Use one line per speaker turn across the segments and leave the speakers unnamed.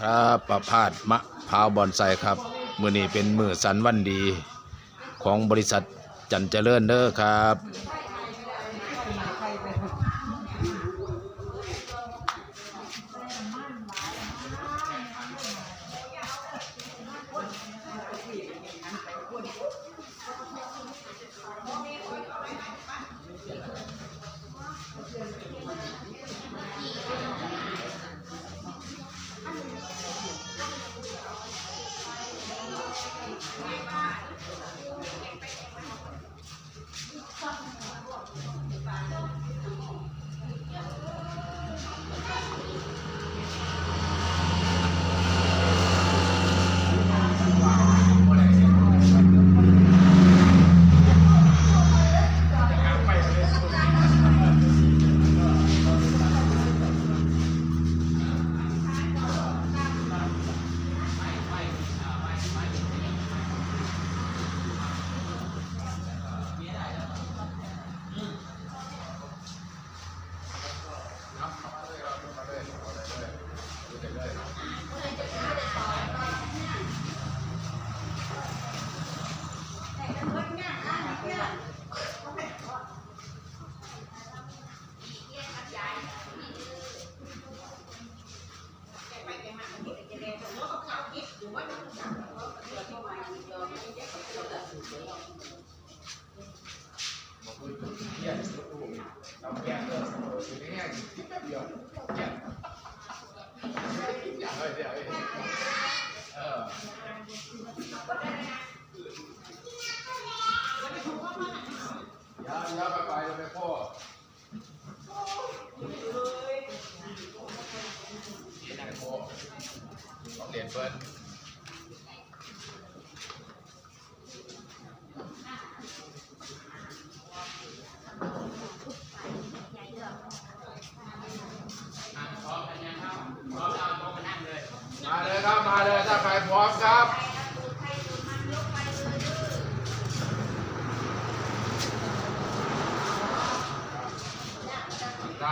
ครับประพาสมะพาวบอนไซครับมือนี้เป็นมือสันวันดีของบริษัทจันเจริญเด้อครับ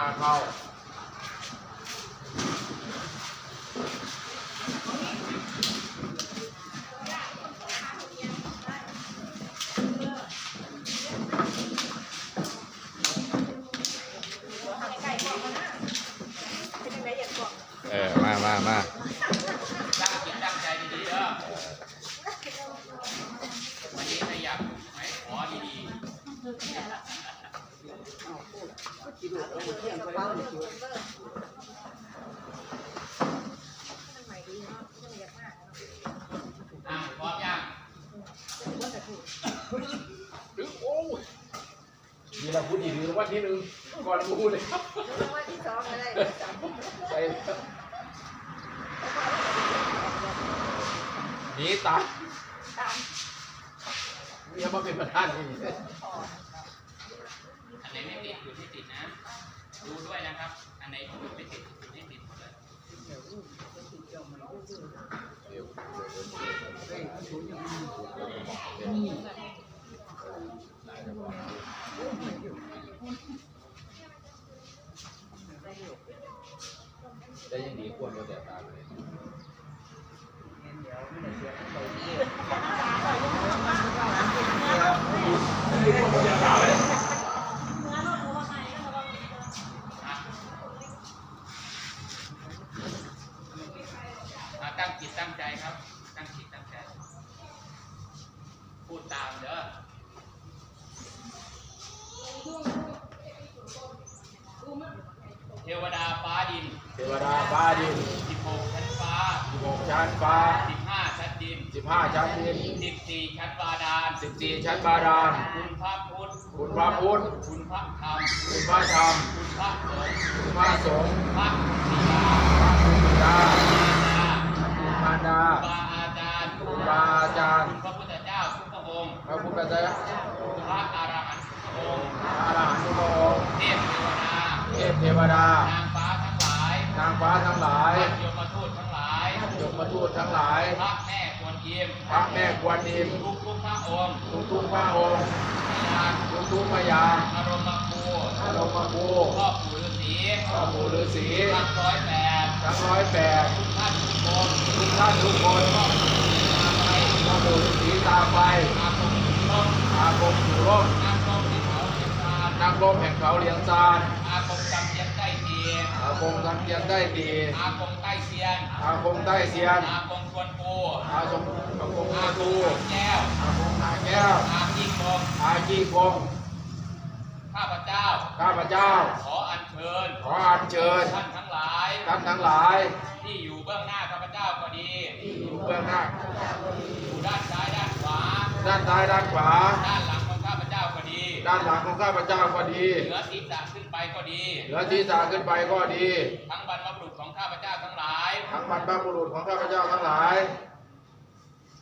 าเข้าเออมามามา
ดี
ละพูดดีดีวันที่หนึ่งก่อนพูดเลยรับ
วันที่สองอะไร
ไปหนีตายเมียมาเป็นประธานนี่
อันไหนไม่ติดอยู่ที่ติดนะดูด้วยนะครับ อันไหนไม่ติดอยู่ที่ติดหมดเลย
ได้ยังดีควรก็แต่ตามเลย
อะตั้งจิตตั้งใจครับ ตั้งจิตตั้งใจ พูดตามเด้อ เทวดาฟ้าดิน
เทวดาฟ้าดิน
16 ชั้นฟ้า
สิบหกชั้นฟ้า
15 ชั้นดิน
สิบห้าชั้นดิน
14 ชั้นบาดาล
สิบสี่ชั้นบาดาล
คุณพระพุทธ
คุณพระพุทธ
คุณพระธรรม
คุณพระธรรม
คุณพระสงฆ์
คุณพระสงฆ์
พระ
ม
ทูตทั้ง
ห
ลาย พระแม่กวนอิม
พระแม่กวนอิม
ทุกทุกๆพระองค์
ทุกทุกๆพระองค์
พยาน
ทุกทุกๆพยาน
อารมณ์ครู
พระลงมาภู
พ่อปู่ฤาษี
พระปู่ฤาษี
ทั้งร้อยแปด
ทั้งร้อยแปด
ทุกท่านทุกคนา
นทุกคนพ่อปู่ฤาษีตาไฟ
อาคมอยู่ร่ม
อากงอยู่ร่ม
นักรบที่เขาเลี้ยงซาน
นักรบแห่งเขาเลียงซาน
อากงจำเทียนได้ดี
อา กงทำเพียงได้ดี
อากงใต้เซียน
อากงใต้เสียน
อากงชวนปู
อาสมอากง
อา
อา
กู
ดู
แก้ว
อากงนาแก้ว
อาจีกง
อาจีกง
ข้าพเจ้า
ข้าพเจ้า
ขออัญเชิญ
ขออัญเชิญ
ท่านทั้งหลาย
ท่านทั้งหลาย
ที่อยู่เบื้องหน้าข้าพเจ้าก็ดี
ที่อยู่เบื้องหน้า
อยู่ด้านซ้ายด้านขวา
ด้านซ้ายด้านขวา
ด้านหลัง ดี
ด้านหลังของข้าพเจ้าก็ดี
เหนือศีรษะขึ้นไปก็ดี
เหนือที่ษาขึ้นไปก็ดี
ทั้งบรรพบุรุษของข้าพเจ้าทั้งหลาย
ทั้งบรรพบุรุษของข้าพเจ้าทั้งหลาย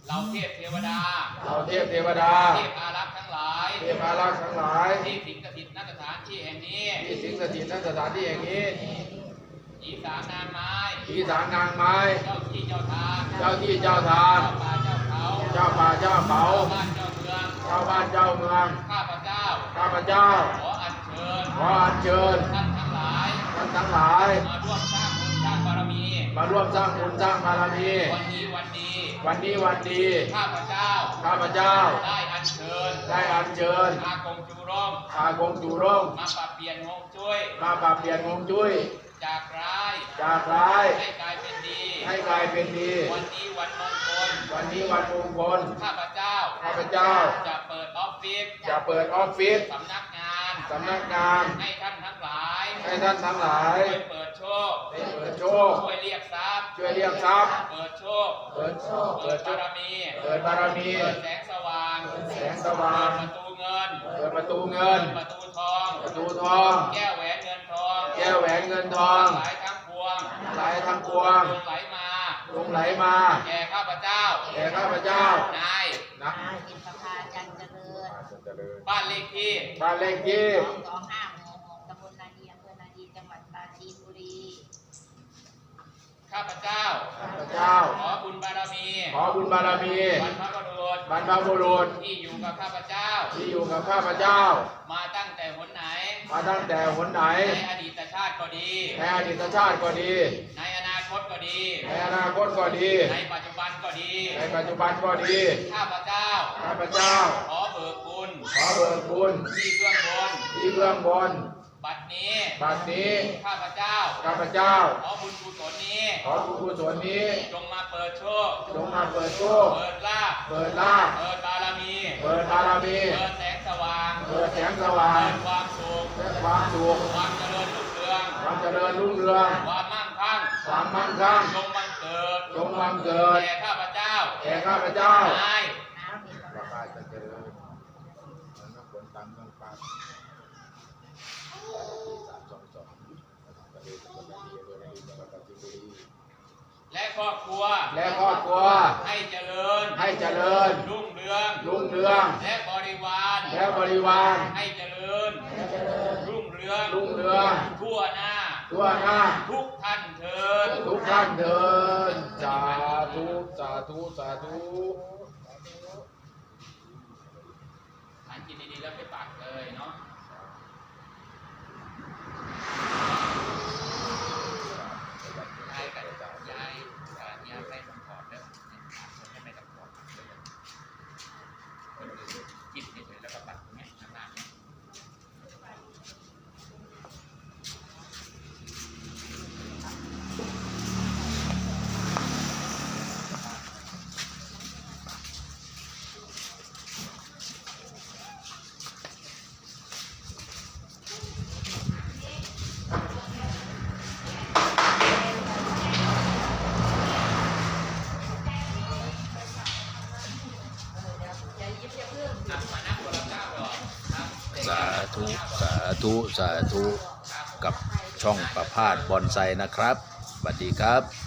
เราเทพเทวดา
เราเทพเทวดา
เทพอารักษ์ทั้งหลาย
เทพอารักษ์ทั้งหลาย
ที่สิงสถิตณสถานที่แห่งนี้
ที่สิงสถิตณสถานที่แห่งนี้
อีสานนางไม้
อีสานนางไม้
เจ้าที่เจ้าทาง
เจ้าที่เจ้าทาน
เจ้าป่าเจ้าเขา
เจ้าป่าเจ้าเขา
บ้านเจ้าเมือง
เจ้าบ้านเจ้าเมือง
ข้า พเจ้า
ข้าพเจ้า
ขออัญเชิญ
ขออัญเชิญ
ท่านทั้งหลาย
ท่านทั้งหลาย
มาร่วมสร้างบุญสร้างบารมี
มาร่วมสร้างบุญสร้างบารมี
วันนี้วันดี
วันนี้วันดี
ข้าพเจ้า
ข้าพเจ้า
ได้อัญเชิญ
ได้อัญเชิญ
อากงจูร่ม
อากงจูร่ม
มาปรับเปลี่ยนฮวงจุ้ย
มาปรับเปลี่ยนฮวงจุ้ย
จากร้าย
จากร้าย
ให้กลายเป็นดี
ให้กลายเป็นดี
วันนี้วันมงคล
วันนี้วันมงคล
ข้าพเจ้า
ข้าพเจ้า
จะเปิดออฟฟิศ
จะเปิดออฟฟิศ
สำนักงาน
สำนักงาน
ให้ท่านทั้งหลาย
ให้ท่านทั้งหลาย
ช่วยเปิดโชค
ได้เปิดโชค
ช่วยเรียกทรัพย์
ช่วยเรียกทรัพย์
เปิดโชค
เปิดโชค
เปิ
เปิ
ด
ดโช
บา
ค
รมี
เปิดบารมี
เปิดแสงสว่าง
แสงสว่าง
เปิดประตูเงิน
เปิดประตูเงิน
เปิดประตูทอง
ประตูทอง
แก้วแหวนเงินทอง
แก้วแหวนเงินทอง
หลายทั้งพวง
ไหลทั้งปวง
ลงไหลมา
ลงไหลมา
แก่ข้าพเจ้า
แก่ข้าพเจ้านา
ย
นะ
นายอินทภาจันเจริญ
บ้านเลขที่
บ้านเลขที่
สองสองห้าหมู่หกตำบลนาดีอำเภอนาดีจังหวัดปราจีนบุรี
ข้าพเจ้า
ข้าพเจ้า
ขอบุญบารมี
ขอบุญบารมี
บรรพบุรุษ
บรรพบุรุษ
ที่อยู่กับข้าพเจ้า
ที่อยู่กับข้าพเจ้า
มาตั้งแต่หนไหน
มาตั้งแต่หนไหน
ในอดีตชาติก็ดี
ในอดีตชาติก็ดี
ในอนาคตก็ดี
ในอนาคตก็ดี
ในปัจจุบันก็ดี
ในปัจจุบันก็ดี
ข้าพเจ้า
ข้าพเจ้า
ขอเบิกบุญ
ขอเบิกบุญ
ที่เบื้องบน
ที่เบื้องบน
บัดนี้
บัดนี้
ข้าพเจ้า
ข้าพเจ้า
ขอบุญกุศลนี้
ขอบุญกุศลนี้
จงมาเปิดโชค
จงมาเปิดโชค
เปิดลาภ
เปิดลาภ
เปิดบารมี
เปิดบารมี
เปิดแสงสว่าง
เปิดแสงสว่าง
เปิดความสุข
และความสุข
ความเจริญรุ่งเรือง
ความเจริญรุ่งเรือง
ความมั่งคั่ง
ความมั่งคั่ง
จงบังเกิด
จงบังเกิด
แก่ข้าพเจ้า
แก่ข้าพเจ้า
นาย
น้ำอินทภา
ข้าจะเจริญมันนับผลตามเรื่องปากสามสองสองประเทศจังหวัดนาดีอำเภอนาดีจังหวัดปราจีนบุรี
และครอบครัว
และครอบครัว
ให้เจริญ
ให้เจริญ
รุ่งเรือง
รุ่งเรือง
และบริวาร
และบริวาร
ให้เจริญ รุ่งเรือง
รุ่งเรือง
ทั่วหน้า
ทั่วหน้า
ทุกท่านเถิด
ทุกท่านเถิดสาธุสาธุสาธุ
อ่านกินดีๆแล้วไปปากเลยเนาะ
ธุสาธุ สาธุ กับช่องประพาสบอนไซนะครับสวัสดีครับ